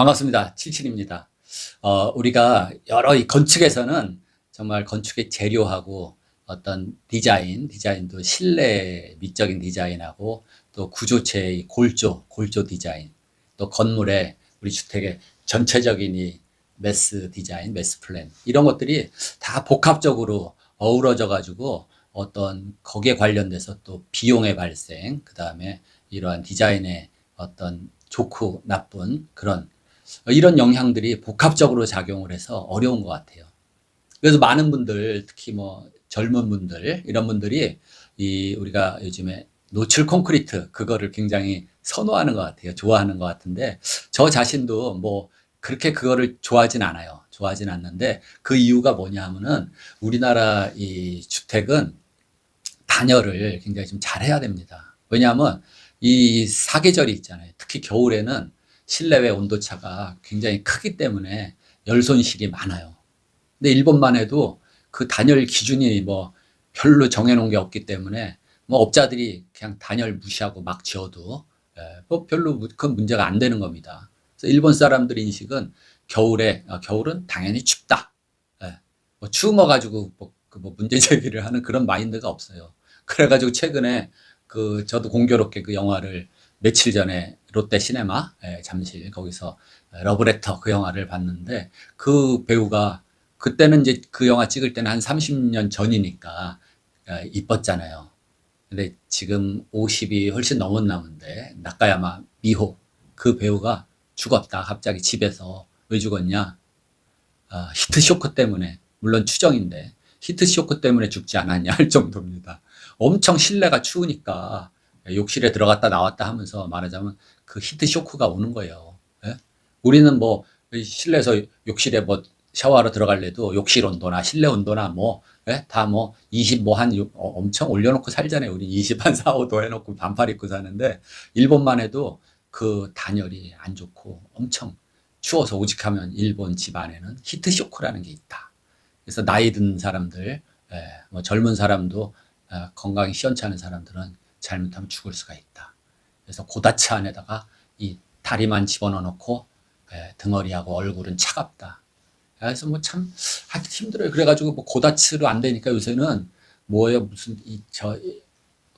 반갑습니다. 77입니다. 어, 우리가 여러 이 건축에서는 정말 건축의 재료하고 어떤 디자인, 디자인도 실내 미적인 디자인하고 또 구조체의 골조, 골조 디자인, 또 건물의 우리 주택의 전체적인 이 매스 디자인, 매스 플랜 이런 것들이 다 복합적으로 어우러져 가지고 어떤 거기에 관련돼서 또 비용의 발생, 그 다음에 이러한 디자인의 어떤 좋고 나쁜 그런 이런 영향들이 복합적으로 작용을 해서 어려운 것 같아요. 그래서 많은 분들, 특히 뭐 젊은 분들, 이런 분들이 이 우리가 요즘에 노출 콘크리트, 그거를 굉장히 선호하는 것 같아요. 좋아하는 것 같은데, 저 자신도 뭐 그렇게 그거를 좋아하진 않아요. 좋아하진 않는데, 그 이유가 뭐냐 하면은 우리나라 이 주택은 단열을 굉장히 좀 잘해야 됩니다. 왜냐하면 이 사계절이 있잖아요. 특히 겨울에는 실내외 온도차가 굉장히 크기 때문에 열 손실이 많아요. 근데 일본만 해도 그 단열 기준이 뭐 별로 정해놓은 게 없기 때문에 뭐 업자들이 그냥 단열 무시하고 막 지어도 예, 뭐 별로 무- 큰 문제가 안 되는 겁니다. 그래서 일본 사람들 인식은 겨울에 아, 겨울은 당연히 춥다. 예, 뭐거 가지고 뭐, 그 뭐 문제 제기를 하는 그런 마인드가 없어요. 그래가지고 최근에 그 저도 공교롭게 그 영화를 며칠 전에 롯데 시네마 예, 잠실 거기서 러브레터 그 영화를 봤는데 그 배우가 그때는 이제 그 영화 찍을 때는 한 30년 전이니까 예, 이뻤잖아요. 근데 지금 50이 훨씬 넘었나본데 나카야마 미호 그 배우가 죽었다 갑자기 집에서 왜 죽었냐? 아, 히트 쇼크 때문에 물론 추정인데 히트 쇼크 때문에 죽지 않았냐 할 정도입니다. 엄청 실내가 추우니까 욕실에 들어갔다 나왔다 하면서 말하자면 그 히트 쇼크가 오는 거예요. 예? 우리는 뭐 실내에서 욕실에 뭐 샤워하러 들어갈래도 욕실 온도나 실내 온도나 뭐다뭐 20 뭐 한 엄청 올려놓고 살잖아요. 우리 20 한 4, 5도 해놓고 반팔 입고 사는데 일본만 해도 그 단열이 안 좋고 엄청 추워서 오직하면 일본 집 안에는 히트 쇼크라는 게 있다. 그래서 나이 든 사람들, 예, 뭐 젊은 사람도 어, 건강이 시원찮은 사람들은 잘못하면 죽을 수가 있다. 그래서 고다치 안에다가 이 다리만 집어넣어 놓고 예, 등어리하고 얼굴은 차갑다. 그래서 뭐 참 하기 힘들어요. 그래가지고 뭐 고다치로 안 되니까 요새는 뭐예요 무슨 이 저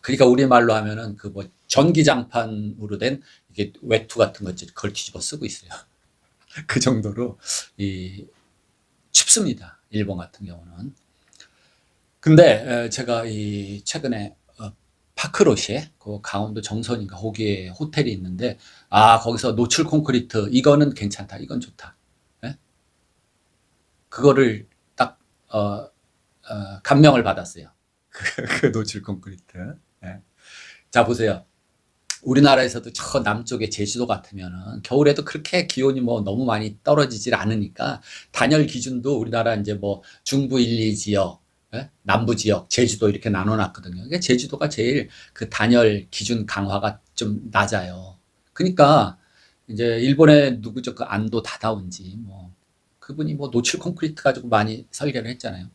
그러니까 우리 말로 하면은 그 뭐 전기장판으로 된 이게 외투 같은 거 그걸 뒤집어 쓰고 있어요. 그 정도로 이 춥습니다. 일본 같은 경우는. 근데 에, 제가 이 최근에 어, 파크로시에 그 강원도 정선인가 거기에 호텔이 있는데 아 거기서 노출 콘크리트 이거는 괜찮다. 이건 좋다. 예? 그거를 딱 어, 어, 감명을 받았어요. 그, 그 노출 콘크리트. 예. 자 보세요. 우리나라에서도 저 남쪽의 제주도 같으면은 겨울에도 그렇게 기온이 뭐 너무 많이 떨어지질 않으니까 단열 기준도 우리나라 이제 뭐 중부 1, 2 지역, 예? 남부 지역, 제주도 이렇게 나눠놨거든요. 그러니까 제주도가 제일 그 단열 기준 강화가 좀 낮아요. 그러니까 이제 일본의 누구죠? 그 안도 다다운지 뭐 그분이 뭐 노출 콘크리트 가지고 많이 설계를 했잖아요.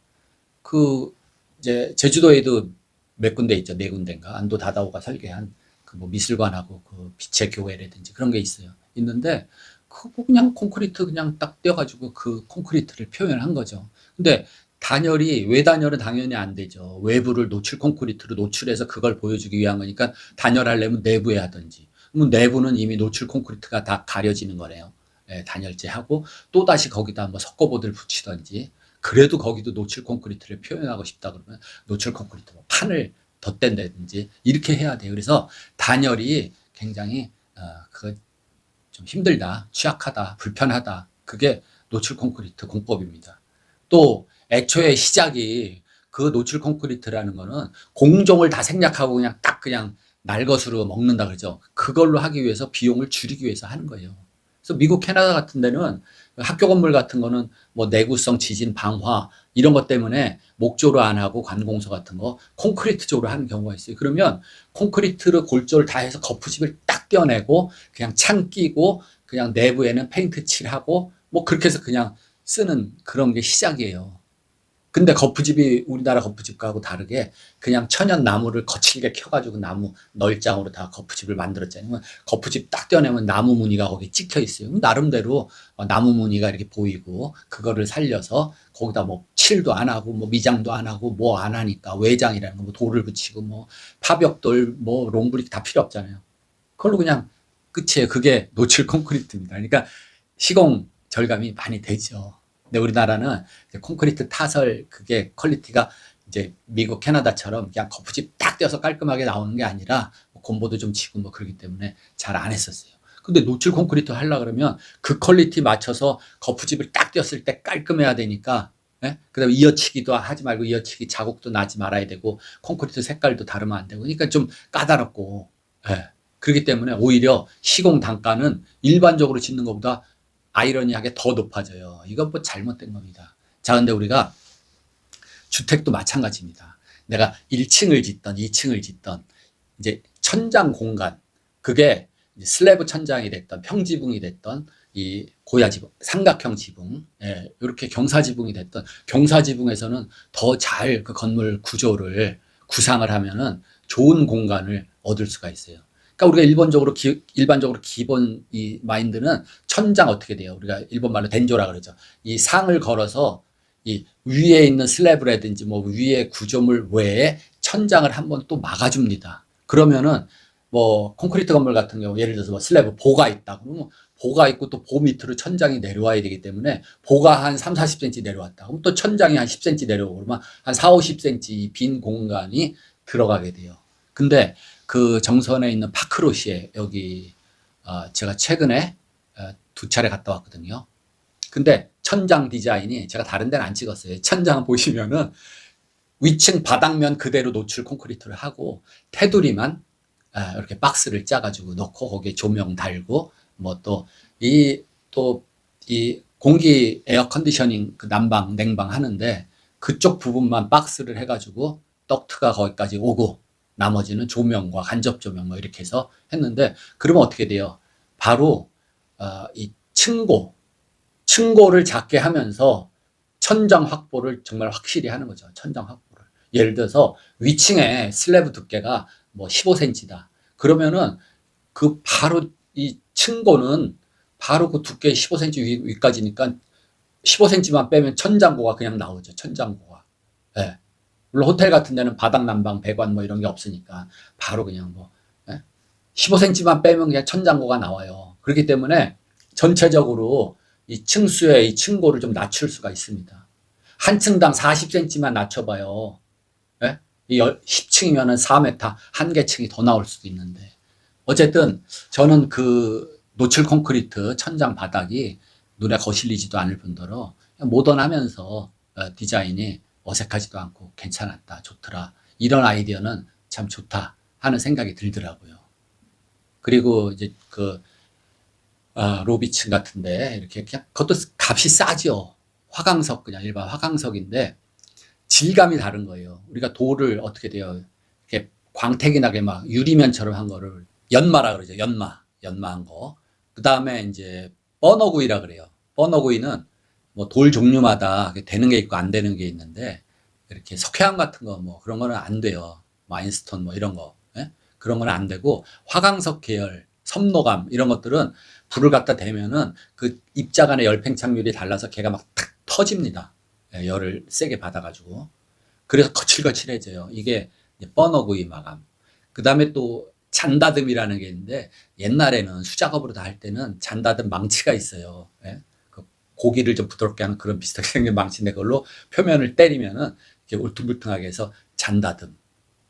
그 이제 제주도에도 몇 군데 있죠. 네 군데인가. 안도 다다오가 설계한 그 뭐 미술관하고 그 빛의 교회라든지 그런 게 있어요. 있는데 그거 그냥 콘크리트 그냥 딱 떼어가지고 그 콘크리트를 표현한 거죠. 근데 단열이 외단열은 당연히 안 되죠. 외부를 노출 콘크리트로 노출해서 그걸 보여주기 위한 거니까 단열하려면 내부에 하든지. 그러면 내부는 이미 노출 콘크리트가 다 가려지는 거네요. 예, 단열재 하고 또 다시 거기다 뭐 석고보드를 붙이든지. 그래도 거기도 노출 콘크리트를 표현하고 싶다 그러면 노출 콘크리트 뭐 판을 덧댄다든지 이렇게 해야 돼요. 그래서 단열이 굉장히 어, 그거 좀 힘들다, 취약하다, 불편하다. 그게 노출 콘크리트 공법입니다. 또 애초에 시작이 그 노출 콘크리트라는 거는 공종을 다 생략하고 그냥 딱 그냥 날것으로 먹는다 그러죠. 그걸로 하기 위해서 비용을 줄이기 위해서 하는 거예요. 그래서 미국, 캐나다 같은 데는 학교 건물 같은 거는 뭐 내구성, 지진, 방화 이런 것 때문에 목조로 안 하고 관공서 같은 거 콘크리트 쪽으로 하는 경우가 있어요. 그러면 콘크리트를 골조를 다 해서 거푸집을 딱 떼어내고 그냥 창 끼고 그냥 내부에는 페인트 칠하고 뭐 그렇게 해서 그냥 쓰는 그런 게 시작이에요. 근데 거푸집이 우리나라 거푸집하고 다르게 그냥 천연 나무를 거칠게 켜가지고 나무 널장으로 다 거푸집을 만들었잖아요. 거푸집 딱 떼어내면 나무 무늬가 거기 찍혀 있어요. 나름대로 어, 나무 무늬가 이렇게 보이고 그거를 살려서 거기다 뭐 칠도 안 하고 뭐 미장도 안 하고 뭐 안 하니까 외장이라는 거 뭐 돌을 붙이고 뭐 파벽돌 뭐 롱브릭 다 필요 없잖아요. 그걸로 그냥 끝이에요. 그게 노출 콘크리트입니다. 그러니까 시공 절감이 많이 되죠. 근데 우리나라는 콘크리트 타설 그게 퀄리티가 이제 미국, 캐나다처럼 그냥 거푸집 딱 떼어서 깔끔하게 나오는 게 아니라 뭐 곰보도 좀 치고 뭐 그러기 때문에 잘 안 했었어요. 근데 노출 콘크리트 하려 그러면 그 퀄리티 맞춰서 거푸집을 딱 떼었을 때 깔끔해야 되니까 예? 그다음에 이어치기도 하지 말고 이어치기 자국도 나지 말아야 되고 콘크리트 색깔도 다르면 안 되고 그러니까 좀 까다롭고 예. 그렇기 때문에 오히려 시공 단가는 일반적으로 짓는 것보다 아이러니하게 더 높아져요. 이건 뭐 잘못된 겁니다. 자, 근데 우리가 주택도 마찬가지입니다. 내가 1층을 짓던 2층을 짓던 이제 천장 공간 그게 슬래브 천장이 됐던 평지붕이 됐던 이 고야 지붕, 삼각형 지붕, 예, 이렇게 경사 지붕이 됐던 경사 지붕에서는 더 잘 그 건물 구조를 구상을 하면은 좋은 공간을 얻을 수가 있어요. 그러니까 우리가 일본적으로 기, 일반적으로 기본 이 마인드는 천장 어떻게 돼요? 우리가 일본 말로 덴조라 그러죠. 이 상을 걸어서 이 위에 있는 슬래브라든지 뭐 위에 구조물 외에 천장을 한번 또 막아줍니다. 그러면은 뭐 콘크리트 건물 같은 경우 예를 들어서 뭐 슬래브 보가 있다 그러면 보가 있고 또 보 밑으로 천장이 내려와야 되기 때문에 보가 한 3, 40cm 내려왔다. 그럼 또 천장이 한 10cm 내려오고 그러면 한 4, 50cm 빈 공간이 들어가게 돼요. 근데 그 정선에 있는 파크로시에 여기 어, 제가 최근에 어, 두 차례 갔다 왔거든요. 근데 천장 디자인이 제가 다른 데는 안 찍었어요. 천장 보시면은 위층 바닥면 그대로 노출 콘크리트를 하고 테두리만 아, 이렇게 박스를 짜가지고 넣고 거기에 조명 달고 뭐 또 이 또 이 공기 에어 컨디셔닝 그 난방 냉방 하는데 그쪽 부분만 박스를 해가지고 덕트가 거기까지 오고 나머지는 조명과 간접 조명 뭐 이렇게 해서 했는데 그러면 어떻게 돼요? 바로 어, 이 층고 층고를 작게 하면서 천장 확보를 정말 확실히 하는 거죠. 천장 확보를. 예를 들어서 위층에 슬래브 두께가 뭐 15cm다. 그러면은 그 바로 이 층고는 바로 그 두께 15cm 위, 위까지니까 15cm만 빼면 천장고가 그냥 나오죠. 천장고가. 예. 물론 호텔 같은 데는 바닥 난방, 배관 뭐 이런 게 없으니까 바로 그냥 뭐 예? 15cm만 빼면 그냥 천장고가 나와요. 그렇기 때문에 전체적으로 이 층수의 이 층고를 좀 낮출 수가 있습니다. 한 층당 40cm만 낮춰봐요. 예? 이 10층이면 은 4m 한 개 층이 더 나올 수도 있는데 어쨌든 저는 그 노출 콘크리트 천장 바닥이 눈에 거슬리지도 않을 뿐더러 모던하면서 어, 디자인이 어색하지도 않고 괜찮았다, 좋더라. 이런 아이디어는 참 좋다 하는 생각이 들더라고요. 그리고 이제 그 어, 로비층 같은데 이렇게 그냥 그것도 값이 싸죠. 화강석 그냥 일반 화강석인데 질감이 다른 거예요. 우리가 돌을 어떻게 돼요? 이렇게 광택이 나게 막 유리면처럼 한 거를 연마라 그러죠. 연마, 연마한 거. 그 다음에 이제 버너구이라 그래요. 버너구이는 뭐 돌 종류마다 되는 게 있고 안 되는 게 있는데 이렇게 석회암 같은 거 뭐 그런 거는 안 돼요. 마인스톤 뭐 이런 거 예? 그런 거는 안 되고 화강석 계열 섬노감 이런 것들은 불을 갖다 대면은 그 입자 간의 열 팽창률이 달라서 걔가 막 탁 터집니다. 예, 열을 세게 받아가지고 그래서 거칠거칠해져요. 이게 버너구이 마감. 그 다음에 또 잔다듬이라는 게 있는데 옛날에는 수작업으로 다 할 때는 잔다듬 망치가 있어요. 예? 그 고기를 좀 부드럽게 하는 그런 비슷하게 생긴 망치인데 그걸로 표면을 때리면은 이렇게 울퉁불퉁하게 해서 잔다듬.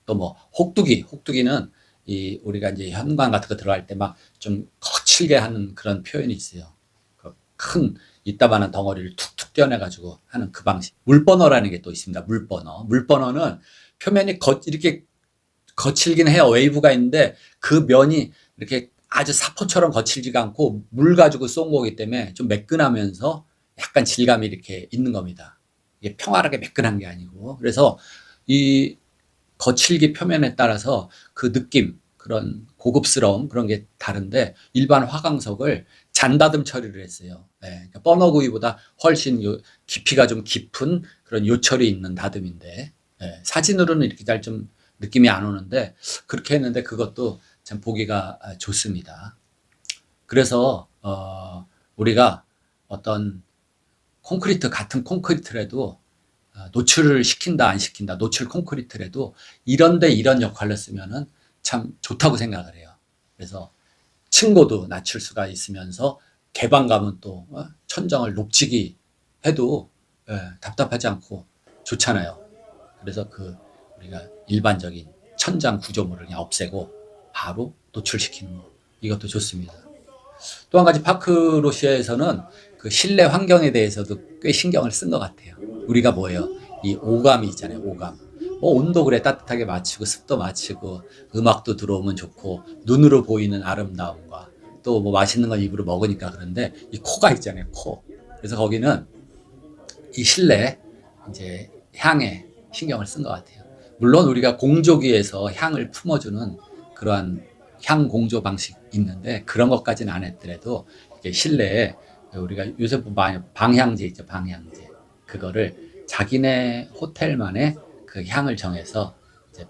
또 뭐 혹두기, 혹두기는 이 우리가 이제 현관 같은 거 들어갈 때 막 좀 거칠게 하는 그런 표현이 있어요. 그 큰 이따만한 덩어리를 툭툭 떼어내가지고 하는 그 방식. 물버너라는 게 또 있습니다. 물버너. 물버너는 표면이 거, 이렇게 거칠긴 해요. 웨이브가 있는데 그 면이 이렇게 아주 사포처럼 거칠지가 않고 물 가지고 쏜 거기 때문에 좀 매끈하면서 약간 질감이 이렇게 있는 겁니다. 이게 평화롭게 매끈한 게 아니고. 그래서 이 거칠기 표면에 따라서 그 느낌, 그런 고급스러움 그런 게 다른데 일반 화강석을 잔다듬 처리를 했어요. 예, 그러니까 버너구이보다 훨씬 요 깊이가 좀 깊은 그런 요철이 있는 다듬인데 예, 사진으로는 이렇게 잘 좀 느낌이 안 오는데 그렇게 했는데 그것도 참 보기가 아, 좋습니다. 그래서 어, 우리가 어떤 콘크리트 같은 콘크리트라도 어, 노출을 시킨다 안 시킨다 노출 콘크리트라도 이런데 이런 역할을 쓰면은 참 좋다고 생각을 해요. 그래서 층고도 낮출 수가 있으면서 개방감은 또 어, 천정을 높이기 해도 예, 답답하지 않고 좋잖아요. 그래서 그 우리가 일반적인 천장 구조물을 그냥 없애고 바로 노출시키는 거 이것도 좋습니다. 또 한 가지 파크로시아에서는 그 실내 환경에 대해서도 꽤 신경을 쓴 것 같아요. 우리가 뭐예요? 이 오감이 있잖아요. 오감. 뭐 온도 그래 따뜻하게 맞추고 습도 맞추고 음악도 들어오면 좋고 눈으로 보이는 아름다움과 또 뭐 맛있는 걸 입으로 먹으니까 그런데 이 코가 있잖아요. 코. 그래서 거기는 이 실내 이제 향에 신경을 쓴 것 같아요. 물론 우리가 공조기에서 향을 품어주는 그러한 향 공조 방식 있는데 그런 것까지는 안 했더라도 실내에 우리가 요새 뭐 방향제 있죠 방향제 그거를 자기네 호텔만의 그 향을 정해서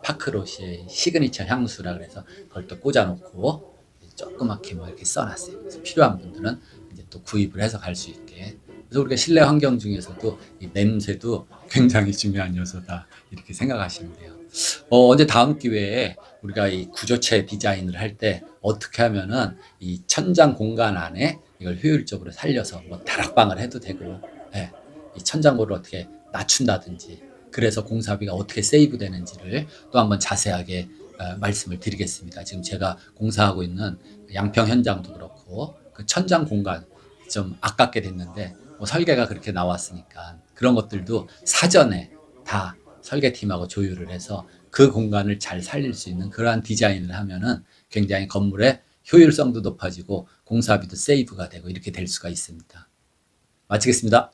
파크로시의 시그니처 향수라 그래서 그걸 또 꽂아놓고 조그맣게 뭐 이렇게 써놨어요. 필요한 분들은 이제 또 구입을 해서 갈 수 있게. 그래서 우리가 실내 환경 중에서도 이 냄새도 굉장히 중요한 요소다 이렇게 생각하시면 돼요. 어, 언제 다음 기회에 우리가 이 구조체 디자인을 할 때 어떻게 하면은 이 천장 공간 안에 이걸 효율적으로 살려서 뭐 다락방을 해도 되고, 예, 이 천장고를 어떻게 낮춘다든지, 그래서 공사비가 어떻게 세이브 되는지를 또 한번 자세하게 어, 말씀을 드리겠습니다. 지금 제가 공사하고 있는 양평 현장도 그렇고 그 천장 공간 좀 아깝게 됐는데 뭐 설계가 그렇게 나왔으니까 그런 것들도 사전에 다 설계팀하고 조율을 해서 그 공간을 잘 살릴 수 있는 그러한 디자인을 하면은 굉장히 건물의 효율성도 높아지고 공사비도 세이브가 되고 이렇게 될 수가 있습니다. 마치겠습니다.